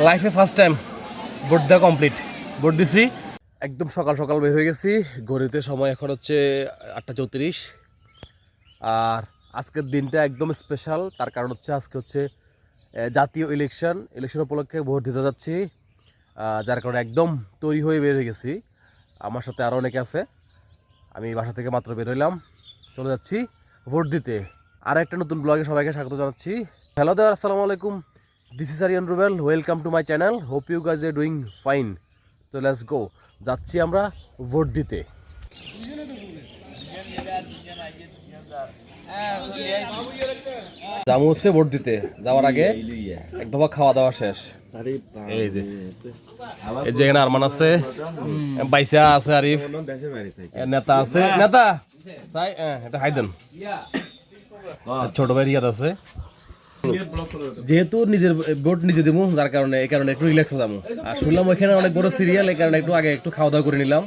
লাইফে first time vote দেওয়া complete vote দিছি। একদম সকাল সকাল বের হয়ে গেছি। ঘড়িতে সময় এখন হচ্ছে আটটা চৌত্রিশ। আর আজকের দিনটা একদম স্পেশাল তার কারণ হচ্ছে আজকে হচ্ছে জাতীয় ইলেকশন ইলেকশন উপলক্ষে ভোট দিতে যাচ্ছি। যার কারণে একদম তৈরি হয়ে বের হয়ে গেছি। আমার সাথে আরও অনেকে আছে। আমি বাসা থেকে মাত্র বের হইলাম। চলে যাচ্ছি ভোট দিতে। আর একটা নতুন ব্লগে সবাইকে স্বাগত জানাচ্ছি। হ্যালো দেওয়ার আসসালামু আলাইকুম। This is Ariyan Rubel welcome to my channel hope you guys are doing fine তো লেটস গো যাচ্ছি আমরা ভোট দিতে জামু হচ্ছে ভোট দিতে যাওয়ার আগে এক দফা খাওয়া দাওয়া শেষ এই যে। এই যে এখানে আরমান আছে। বাইসা আছে আরিফ নেতা আছে। নেতা! সাই হ্যাঁ, এটা হাইদেন। ছোট ভাই রিয়াদ আছে। যেহেতু নিজের ভোট নিজে দিব যার কারণে এই কারণে একটু রিল্যাক্স যাব। আর শুনলাম ওইখানে অনেক বড় সিরিয়াল এই কারণে একটু আগে একটু খাওয়া দাওয়া করে নিলাম।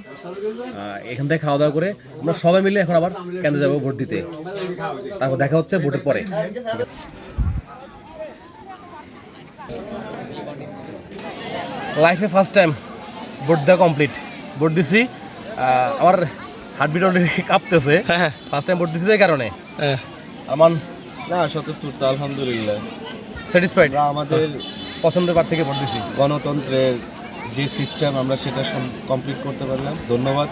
এখান থেকে খাওয়া দাওয়া করে আমরা সবাই মিলে এখন আবার কেন্দ্রে যাব ভোট দিতে। তারপর দেখা হচ্ছে ভোটের পরে। লাইফে ফার্স্ট টাইম ভোট দেওয়া কমপ্লিট ভোট দিছি আমার হার্টবিট অলরেডি কাঁপতেছে। ফার্স্ট টাইম ভোট দিছি এই কারণে। আমার না স্বতঃস্ফূর্ত আলহামদুলিল্লাহ। স্যাটিসফাইড আমাদের পছন্দের পার থেকে ভোট দিছি। গণতন্ত্রের যে সিস্টেম আমরা সেটা কমপ্লিট করতে পারলাম। ধন্যবাদ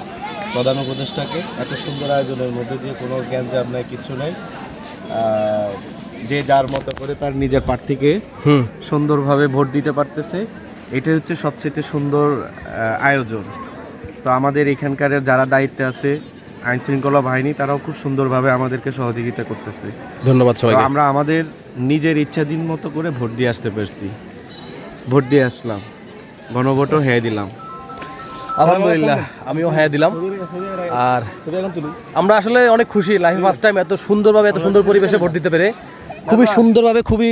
প্রধান উপদেষ্টাকে। এত সুন্দর আয়োজনের মধ্যে দিয়ে কোনো জ্ঞানজাম নাই কিছু নাই। আহ, যে যার মতো করে তার নিজের প্রার্থীকে সুন্দরভাবে ভোট দিতে পারতেছে। এটাই হচ্ছে সবচেয়ে সুন্দর আয়োজন। তো আমাদের এখানকার যারা দায়িত্বে আছে আইন শৃঙ্খলা বাহিনী তারাও খুব সুন্দরভাবে আমাদেরকে সহযোগিতা করতেছে। ধন্যবাদ সবাই আমরা আমাদের নিজের ইচ্ছাধীন মতো করে ভোট দিয়ে আসতে পারছি। ভোট দিয়ে আসলাম। গণভোটও হ্যাঁ দিলাম। আলহামদুলিল্লাহ আমিও হ্যাঁ দিলাম। আর আমরা আসলে অনেক খুশি লাইফ ফার্স্ট টাইম এত সুন্দরভাবে এত সুন্দর পরিবেশে ভোট দিতে পেরে। খুবই সুন্দরভাবে খুবই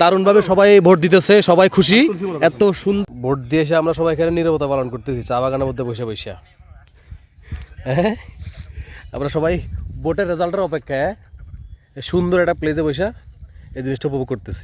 দারুণভাবে সবাই ভোট দিতেছে সবাই খুশি। এত সুন্দর ভোট দিয়ে এসে আমরা সবাই এখানে নিরবতা পালন করতেছি চা বাগানের মধ্যে বসে বসে। হ্যাঁ? আমরা সবাই বোটের রেজাল্টের অপেক্ষায়? সুন্দর একটা প্লেসে বসে এই জিনিসটা উপভোগ করতেছি